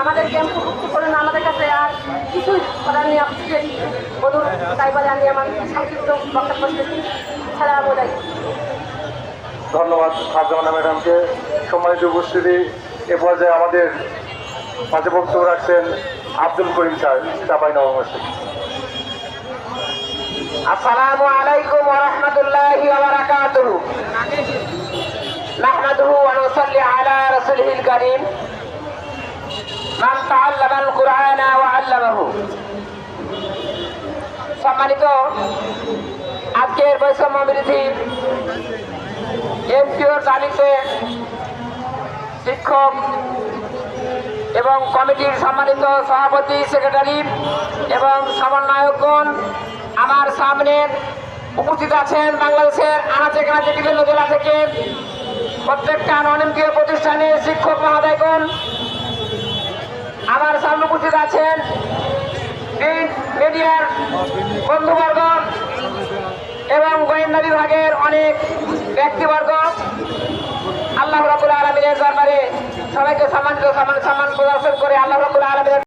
আমাদের ক্যাম্পভুক্ত করেন আমাদের কাছে আর কিছুই করার নেই। আপনাদের বলুন তাই বলে আমি আমার সংক্ষিপ্ত বক্তব্য সালাম বোঝাই ধন্যবাদ ফারজানা ম্যাডামকে। সম্মানিত উপস্থিতি এ পর্যায়ে আমাদের মাঝে বক্তব্য রাখছেন আব্দুল করিম স্যার চাপাই নবমর্ষ আসসালামু আলাইকুম ওরহমতুল্লাহি ওবারাকাতুহু নাহমাদুহু ওয়া নুসাল্লি আলা রাসূলিহিল কারীম। মান তাআল্লামাল কুরআনা ওয়া আল্লামাহু। সম্মানিত, আজকের বৈষম্য বিরোধী এমপিওর তালিতে শিক্ষক এবং কমিটির সম্মানিত সভাপতি, সেক্রেটারি এবং সমন্বয়কগণ আমার সামনে উপস্থিত আছেন বাংলাদেশের আনাচে কানাচে বিভিন্ন জেলা থেকে। প্রত্যেকটা অনিমকীয় প্রতিষ্ঠানে শিক্ষক মহোদয়গণ আমার সামনে উপস্থিত আছেন মিডিয়ার বন্ধুবর্গ এবং গোয়েন্দা বিভাগের অনেক ব্যক্তিবর্গ। আল্লাহ রাবুল আলমিনের দরবারে সবাইকে সম্মানিত সম্মান সম্মান প্রদর্শন করে আল্লাহ রাবুল আলমিনের